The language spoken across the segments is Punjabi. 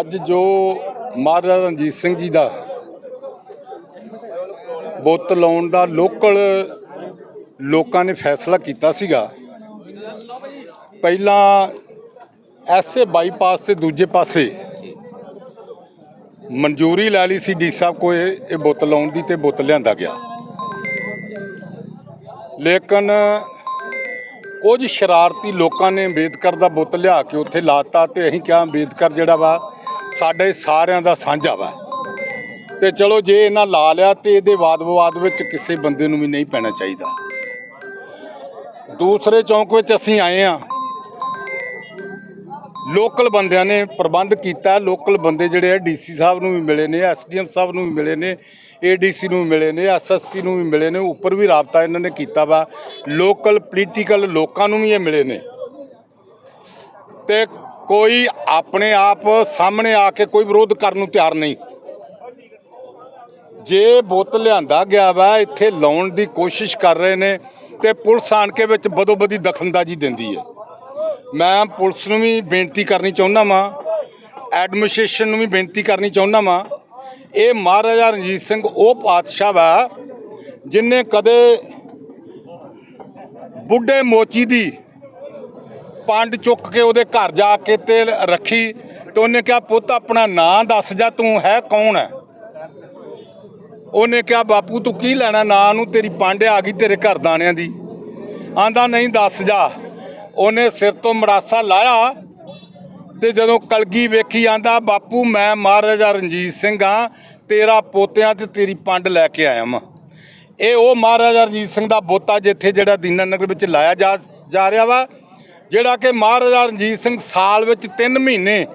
ਅੱਜ ਜੋ ਮਹਾਰਾਜਾ ਰਣਜੀਤ ਸਿੰਘ ਜੀ ਦਾ ਬੁੱਤ ਲਾਉਣ ਦਾ ਲੋਕਲ ਲੋਕਾਂ ਨੇ ਫੈਸਲਾ ਕੀਤਾ ਸੀਗਾ, ਪਹਿਲਾਂ ਐਸੇ ਬਾਈਪਾਸ ਤੇ ਦੂਜੇ ਪਾਸੇ ਮਨਜ਼ੂਰੀ ਲੈ ਲਈ ਸੀ ਡੀ ਸਾਹਿਬ ਕੋਲ ਇਹ ਬੁੱਤ ਲਾਉਣ ਦੀ ਤੇ ਬੁੱਤ ਲਿਆਂਦਾ ਗਿਆ। ਲੇਕਿਨ ਕੁਝ ਸ਼ਰਾਰਤੀ ਲੋਕਾਂ ਨੇ ਅੰਬੇਦਕਰ ਦਾ ਬੁੱਤ ਲਿਆ ਕੇ ਉੱਥੇ ਲਾਤਾ ਤੇ ਅਸੀਂ ਕਿਹਾ ਅੰਬੇਦਕਰ ਜਿਹੜਾ ਵਾ ਸਾਡੇ ਸਾਰਿਆਂ ਦਾ ਸਾਂਝਾ ਵਾ। ਤੇ ਚਲੋ ਜੇ ਇਹਨਾਂ ਲਾ ਲਿਆ ਤੇ ਇਹਦੇ ਵਾਦ ਵਿਵਾਦ ਵਿੱਚ ਕਿਸੇ ਬੰਦੇ ਨੂੰ ਵੀ ਨਹੀਂ ਪੈਣਾ ਚਾਹੀਦਾ। ਦੂਸਰੇ ਚੌਂਕ ਵਿੱਚ ਅਸੀਂ ਆਏ ਆ ਲੋਕਲ ਬੰਦਿਆਂ ਨੇ ਪ੍ਰਬੰਧ ਕੀਤਾ। ਲੋਕਲ ਬੰਦੇ ਜਿਹੜੇ ਆ ਡੀਸੀ ਸਾਹਿਬ ਨੂੰ ਵੀ ਮਿਲੇ ਨੇ ਐਸਡੀਐਮ ਸਾਹਿਬ ਨੂੰ ਵੀ ਮਿਲੇ ਨੇ ਏਡੀਸੀ ਨੂੰ ਵੀ ਮਿਲੇ ਨੇ ਐਸਐਸਪੀ ਨੂੰ ਵੀ ਮਿਲੇ ਨੇ, ਉੱਪਰ ਵੀ ਰਾਬਤਾ ਇਹਨਾਂ ਨੇ ਕੀਤਾ ਵਾ। ਲੋਕਲ, ਪੋਲੀਟੀਕਲ ਲੋਕਾਂ ਨੂੰ ਵੀ ਇਹ ਮਿਲੇ ਨੇ। ਤੇ ਕੋਈ ਆਪਣੇ ਆਪ ਸਾਹਮਣੇ ਆ ਕੇ ਕੋਈ ਵਿਰੋਧ ਕਰਨ ਨੂੰ ਤਿਆਰ ਨਹੀਂ। ਜੇ ਬੁੱਤ ਲਿਆਂਦਾ ਗਿਆ ਵਾ, ਇੱਥੇ ਲਾਉਣ ਦੀ ਕੋਸ਼ਿਸ਼ ਕਰ ਰਹੇ ਨੇ ਤੇ ਪੁਲਿਸ ਆਣ ਕੇ ਵਿੱਚ ਬਦੋਬਦੀ ਦਖਲਅੰਦਾਜ਼ੀ ਦਿੰਦੀ ਹੈ। ਮੈਂ ਪੁਲਿਸ ਨੂੰ ਵੀ ਬੇਨਤੀ ਕਰਨੀ ਚਾਹੁੰਦਾ ਵਾਂ, ਐਡਮਿਨਿਸਟ੍ਰੇਸ਼ਨ ਨੂੰ ਵੀ ਬੇਨਤੀ ਕਰਨੀ ਚਾਹੁੰਦਾ ਵਾਂ। ਇਹ ਮਹਾਰਾਜਾ ਰਣਜੀਤ ਸਿੰਘ ਉਹ ਪਾਤਸ਼ਾਹ ਵਾ, ਜਿਨੇ ਕਦੇ ਬੁੱਢੇ ਮੋਚੀ ਦੀ ਪੰਡ ਚੁੱਕ ਕੇ ਉਹਦੇ ਘਰ ਜਾ ਕੇ ਤੇ ਰੱਖੀ ਤੇ ਉਹਨੇ ਕਿਹਾ, ਪੁੱਤ, ਆਪਣਾ ਨਾਂ ਦੱਸ ਜਾ, ਤੂੰ ਹੈ ਕੌਣ ਹੈ? ਉਹਨੇ ਕਿਹਾ, ਬਾਪੂ, ਤੂੰ ਕੀ ਲੈਣਾ ਨਾਂ ਨੂੰ? ਤੇਰੀ ਪੰਡ ਆ ਗਈ ਤੇਰੇ ਘਰ ਦਾਣਿਆਂ ਦੀ। ਆਂਦਾ, ਨਹੀਂ, ਦੱਸ ਜਾ। ਉਹਨੇ ਸਿਰ ਤੋਂ ਮੜਾਸਾ ਲਾਇਆ ਤੇ ਜਦੋਂ ਕਲਗੀ ਵੇਖੀ, ਆਂਦਾ, ਬਾਪੂ, ਮੈਂ ਮਹਾਰਾਜਾ ਰਣਜੀਤ ਸਿੰਘ ਆ ਤੇਰਾ ਪੋਤਿਆਂ ਤੇ ਤੇਰੀ ਪੰਡ ਲੈ ਕੇ ਆਇਆ ਵਾਂ। ਇਹ ਉਹ ਮਹਾਰਾਜਾ ਰਣਜੀਤ ਸਿੰਘ ਦਾ ਬੋਤਾ, ਜਿੱਥੇ ਜਿਹੜਾ ਦੀਨਾ ਨਗਰ ਵਿੱਚ ਲਾਇਆ ਜਾ ਜਾ ਰਿਹਾ ਵਾ ਜਿਹੜਾ ਕਿ ਮਹਾਰਾਜਾ ਰਣਜੀਤ ਸਿੰਘ ਸਾਲ ਵਿੱਚ 3 ਮਹੀਨੇ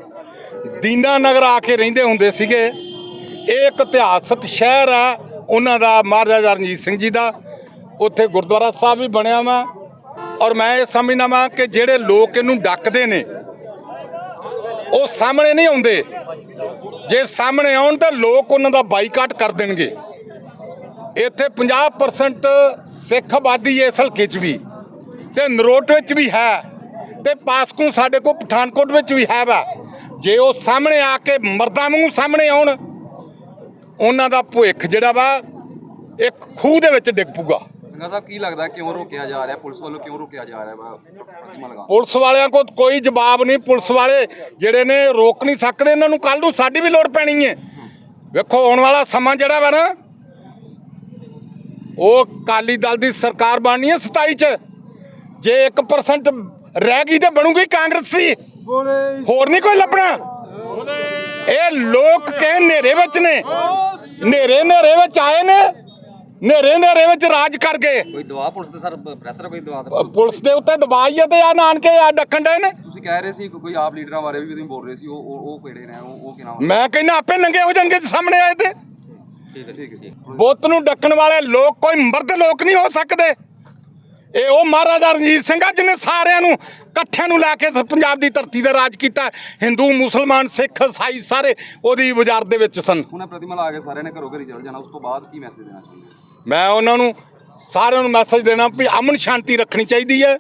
ਦੀਨਾ ਨਗਰ ਆ ਕੇ ਰਹਿੰਦੇ ਹੁੰਦੇ ਸੀਗੇ। ਇਹ ਇੱਕ ਇਤਿਹਾਸਕ ਸ਼ਹਿਰ ਆ ਉਹਨਾਂ ਦਾ ਮਹਾਰਾਜਾ ਰਣਜੀਤ ਸਿੰਘ ਜੀ ਦਾ। ਉੱਥੇ ਗੁਰਦੁਆਰਾ ਸਾਹਿਬ ਵੀ ਬਣਿਆ ਵਾ। ਔਰ ਮੈਂ ਇਹ ਸਮਝਦਾ ਵਾਂ ਕਿ ਜਿਹੜੇ ਲੋਕ ਇਹਨੂੰ ਡੱਕਦੇ ਨੇ, ਉਹ ਸਾਹਮਣੇ ਨਹੀਂ ਆਉਂਦੇ। ਜੇ ਸਾਹਮਣੇ ਆਉਣ ਤਾਂ ਲੋਕ ਉਹਨਾਂ ਦਾ ਬਾਈਕਾਟ ਕਰ ਦੇਣਗੇ। ਇੱਥੇ 50% ਸਿੱਖ ਆਬਾਦੀ ਇਸ ਹਲਕੇ 'ਚ ਵੀ ਤੇ ਨਰੋਟ ਵਿੱਚ ਵੀ ਹੈ। ਤੇ ਪਾਸਕੂ ਸਾਡੇ ਕੋਲ ਪਠਾਨਕੋਟ ਵਿੱਚ ਵੀ ਹੈ ਵਾ। ਜੇ ਉਹ ਸਾਹਮਣੇ ਆ ਕੇ ਮਰਦਾਂ ਵਾਂਗੂ ਸਾਹਮਣੇ ਆਉਣ ਉਹਨਾਂ ਦਾ ਭੁੱਖ ਜਿਹੜਾ ਵਾ ਇੱਕ ਖੂਹ ਦੇ ਵਿੱਚ ਡਿੱਗ ਪੂਗਾ ਸਾਹਿਬ ਕੀ ਲੱਗਦਾ ਕਿਉਂ ਰੋਕਿਆ ਜਾ ਰਿਹਾ? ਪੁਲਿਸ ਵੱਲੋਂ ਕਿਉਂ ਰੋਕਿਆ ਜਾ ਰਿਹਾ ਵਾ? ਪ੍ਰਤਿਮਾ ਲਗਾ। ਪੁਲਿਸ ਵਾਲਿਆਂ ਕੋਲ ਕੋਈ ਜਵਾਬ ਨਹੀਂ। ਪੁਲਿਸ ਵਾਲੇ ਜਿਹੜੇ ਨੇ ਰੋਕ ਨਹੀਂ ਸਕਦੇ ਇਹਨਾਂ ਨੂੰ ਕੱਲ ਨੂੰ ਸਾਡੀ ਵੀ ਲੋੜ ਪੈਣੀ ਹੈ ਵੇਖੋ ਆਉਣ ਵਾਲਾ ਸਮਾਂ ਜਿਹੜਾ ਵਾ ਨਾ ਉਹ ਕਾਲੀ ਦਲ ਦੀ ਸਰਕਾਰ ਬਣਨੀ ਹੈ 27 ਚ। ਜੇ 1% ਰਹਿ ਗਈ ਤੇ ਬਣੂਗੀ ਕਾਂਗਰਸ। ਹੋਰ ਨਹੀਂ ਕੋਈ ਲੱਭਣਾ। ਇਹ ਲੋਕ ਕਹੇ ਹਨੇਰੇ ਵਿੱਚ ਨੇ। ਹਨੇਰੇ ਹਨੇਰੇ ਵਿੱਚ ਆਏ ਨੇ। ਹਨੇਰੇ ਹਨੇਰੇ ਵਿੱਚ ਰਾਜ ਕਰ ਗਏ। ਕੋਈ ਦਵਾ ਪੁਲਿਸ ਤੇ ਸਰ ਪ੍ਰੈਸ਼ਰ ਕੋਈ ਦਵਾ ਤੇ ਪੁਲਿਸ ਦੇ ਉੱਤੇ ਦਬਾਈ ਹੈ ਤੇ ਆ ਨਾਨਕੇ ਆ ਡੱਕਣ ਡਏ ਨੇ। ਤੁਸੀਂ ਕਹਿ ਰਹੇ ਸੀ ਕੋ- ਕੋਈ ਆਪ ਲੀਡਰਾਂ ਬਾਰੇ ਵੀ ਤੁਸੀਂ ਬੋਲ ਰਹੇ ਸੀ ਉਹ ਉਹ ਉਹ ਕਿਹੜੇ ਨੇ ਉਹ ਉਹ ਕੀ ਨਾਮ ਮੈਂ ਕਹਿੰਦਾ ਆਪੇ ਨੰਗੇ ਹੋ ਜਾਣਗੇ ਜੇ ਸਾਹਮਣੇ ਆਏ ਤੇ। ਠੀਕ ਹੈ ਠੀਕ ਹੈ। ਬੁੱਤ ਨੂੰ ਡੱਕਣ ਵਾਲੇ ਲੋਕ ਕੋਈ ਮਰਦ ਲੋਕ ਨਹੀਂ ਹੋ ਸਕਦੇ। ਇਹ ਉਹ ਮਹਾਰਾਜਾ ਰਣਜੀਤ ਸਿੰਘ ਆ ਜਿਹਨੇ ਸਾਰਿਆਂ ਨੂੰ ਇਕੱਠਿਆਂ ਨੂੰ ਲੈ ਕੇ ਪੰਜਾਬ ਦੀ ਧਰਤੀ ਤੇ ਰਾਜ ਕੀਤਾ। ਹਿੰਦੂ ਮੁਸਲਮਾਨ ਸਿੱਖ ਈਸਾਈ ਸਾਰੇ ਉਹਦੀ ਵਜ਼ਾਰ ਦੇ ਵਿੱਚ ਸਨ। ਇਹ ਪ੍ਰਤਿਮਾ ਲਾ ਕੇ ਸਾਰਿਆਂ ਨੇ ਘਰੋਂ ਘਰੀ ਚਲ ਜਾਣਾ ਉਸ ਤੋਂ ਬਾਅਦ ਕੀ ਮੈਸੇਜ ਦੇਣਾ ਚਾਹੁੰਦੇ? ਮੈਂ ਉਹਨਾਂ ਨੂੰ ਸਾਰਿਆਂ ਨੂੰ ਮੈਸੇਜ ਦੇਣਾ ਵੀ ਅਮਨ ਸ਼ਾਂਤੀ ਰੱਖਣੀ ਚਾਹੀਦੀ ਹੈ।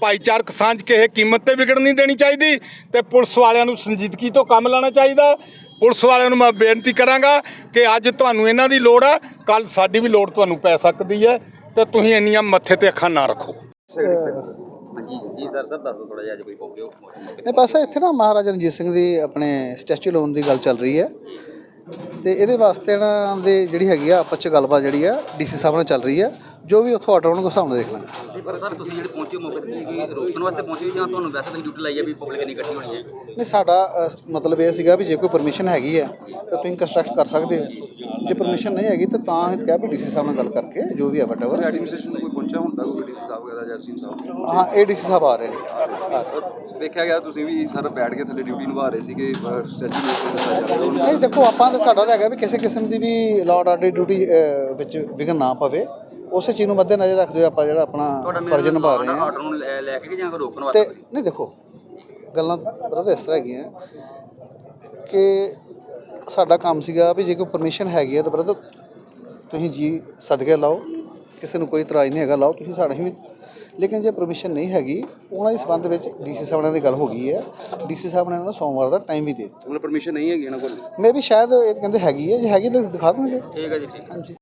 ਭਾਈਚਾਰਕ ਸਾਂਝ ਕਿਸੇ ਕੀਮਤ ਤੇ ਵਿਗੜ ਨਹੀਂ ਦੇਣੀ ਚਾਹੀਦੀ ਤੇ ਪੁਲਿਸ ਵਾਲਿਆਂ ਨੂੰ ਸੰਜੀਦਗੀ ਤੋਂ ਕੰਮ ਲੈਣਾ ਚਾਹੀਦਾ। ਪੁਲਿਸ ਵਾਲਿਆਂ ਨੂੰ ਮੈਂ ਬੇਨਤੀ ਕਰਾਂਗਾ ਕਿ ਅੱਜ ਤੁਹਾਨੂੰ ਇਹਨਾਂ ਦੀ ਲੋੜ ਆ ਕੱਲ ਸਾਡੀ ਵੀ ਲੋੜ ਤੁਹਾਨੂੰ ਪੈ ਸਕਦੀ ਹੈ। ਤੇ ਤੁਸੀਂ ਇੰਨੀਆਂ ਮੱਥੇ ਤੇ ਅੱਖਾਂ ਨਾ ਰੱਖੋ। ਹਾਂਜੀ ਜੀ ਸਰ ਸਰ ਦੱਸ ਥੋੜਾ ਜਿਹਾ ਜੇ ਕੋਈ ਕਹੋਗੇ ਨਹੀਂ ਬਸ ਇੱਥੇ ਨਾ ਮਹਾਰਾਜਾ ਰਣਜੀਤ ਸਿੰਘ ਦੀ ਆਪਣੇ ਸਟੈਚੂ ਲਾਉਣ ਦੀ ਗੱਲ ਚੱਲ ਰਹੀ ਹੈ। ਤੇ ਇਹਦੇ ਵਾਸਤੇ ਨਾ ਦੇ ਜਿਹੜੀ ਹੈਗੀ ਆ ਆਪਸ ਚ ਗੱਲਬਾਤ ਜਿਹੜੀ ਆ ਡੀਸੀ ਸਾਹਿਬ ਨਾਲ ਚੱਲ ਰਹੀ ਹੈ। ਜੋ ਵੀ ਉੱਥੋਂ ਆਰਡਰ ਆਉਣਗੇ ਹਿਸਾਬ ਨਾਲ ਦੇਖ ਲਾਂਗੇ। ਪਰ ਸਰ ਤੁਸੀਂ ਜਿਹੜੇ ਪਹੁੰਚੇ ਹੋ ਮੌਕੇ ਤੇ ਤੁਸੀਂ ਕੀ ਰੋਕਣ ਵਾਸਤੇ ਪਹੁੰਚੇ ਹੋ ਜਾਂ ਤੁਹਾਨੂੰ ਵੈਸੇ ਤੁਸੀਂ ਡਿਊਟੀ ਲਾਈ ਹੈ ਵੀ ਪਬਲਿਕ ਨਹੀਂ ਇਕੱਠੀ ਹੋਣੀ ਹੈ? ਨਹੀਂ ਸਾਡਾ ਅ, ਮਤਲਬ ਇਹ ਸੀਗਾ ਵੀ ਜੇ ਕੋਈ ਪਰਮਿਸ਼ਨ ਹੈਗੀ ਹੈ ਤਾਂ ਤੁਸੀਂ ਕੰਸਟਰਕਟ ਕਰ ਸਕਦੇ ਹੋ। ਜੇ ਪਰਮਿਸ਼ਨ ਨਹੀਂ ਹੈਗੀ ਤਾਂ ਤਾਂ ਕਿਹਾ ਵੀ ਡੀਸੀ ਸਾਹਿਬ ਨਾਲ ਗੱਲ ਕਰਕੇ ਜੋ ਵੀ ਹੈ ਵਟਐਵਰ ਐਡਮਿਨਿਸਟ੍ਰੇਸ਼ਨ ਕੋਈ ਪਹੁੰਚਿਆ ਹੁੰਦਾ ਕੋਈ ਡੀਸੀ ਸਾਹਿਬ ਵਗੈਰਾ ਜਾਂ ਸੀਮ ਸਾਹਿਬ ਹਾਂ ਇਹ ਡੀਸੀ ਸਾਹਿਬ ਆ ਰਹੇ ਨੇ। ਨੇ। ਦੇਖਿਆ ਗਿਆ ਤੁਸੀਂ ਵੀ ਸਰ ਬੈਠ ਕੇ ਥੱਲੇ ਡਿਊਟੀ ਨਿਭਾ ਰਹੇ ਸੀਗੇ ਸਟੈਚੂ ਨੂੰ ਨਹੀਂ ਦੇਖੋ ਆਪਾਂ ਤਾਂ ਸਾਡਾ ਤਾਂ ਹੈਗਾ ਵੀ ਕਿਸੇ ਕਿਸਮ ਦੀ ਵੀ ਲਾਰਡ ਆਰਡਰ ਡਿਊਟੀ ਵਿੱਚ ਵਿਘਨ ਨਾ ਪਵੇ। ਉਸੇ ਚੀਜ਼ ਨੂੰ ਮੱਦੇ ਨਜ਼ਰ ਰੱਖਦੇ ਹੋਏ ਆਪਾਂ ਜਿਹੜਾ ਆਪਣਾ ਫਰਜ਼ ਨਿਭਾ ਰਹੇ ਹਾਂ। ਆਰਡਰ ਨੂੰ ਲੈ ਕੇ ਜਾਂ ਰੋਕਣ ਵਾਸਤੇ? ਨਹੀਂ ਦੇਖੋ ਗੱਲਾਂ ਬਰਦਰ ਇਸ ਤਰ੍ਹਾਂ ਹੈਗੀਆਂ ਕਿ ਸਾਡਾ ਕੰਮ ਸੀਗਾ ਵੀ ਜੇ ਕੋਈ ਪਰਮਿਸ਼ਨ ਹੈਗੀ ਹੈ ਤਾਂ ਬਰਦਰ ਤੁਸੀਂ ਜੀ ਸਦਕੇ ਲਾਓ ਕਿਸੇ ਨੂੰ ਕੋਈ ਇਤਰਾਜ਼ ਨਹੀਂ ਹੈਗਾ ਲਾਓ ਤੁਸੀਂ ਸਾਡੇ ਵੀ। ਲੇਕਿਨ ਜੇ ਪਰਮਿਸ਼ਨ ਨਹੀਂ ਹੈਗੀ ਉਹਨਾਂ ਦੇ ਸੰਬੰਧ ਵਿੱਚ ਡੀਸੀ ਸਾਹਿਬ ਨਾਲ ਦੀ ਗੱਲ ਹੋ ਗਈ ਹੈ। ਡੀਸੀ ਸਾਹਿਬ ਨੇ ਇਹਨਾਂ ਨੂੰ ਸੋਮਵਾਰ ਦਾ ਟਾਈਮ ਵੀ ਦੇ ਦਿੱਤਾ। ਮਤਲਬ ਪਰਮਿਸ਼ਨ ਨਹੀਂ ਹੈਗੀ ਇਹਨਾਂ ਕੋਲ? ਮੇ ਵੀ ਸ਼ਾਇਦ ਇਹ ਕਹਿੰਦੇ ਹੈਗੀ ਹੈ ਜੇ ਹੈਗੀ ਤਾਂ ਦਿਖਾ ਦੇਣਗੇ। ਠੀਕ ਹੈ ਜੀ ਠੀਕ ਹਾਂਜੀ।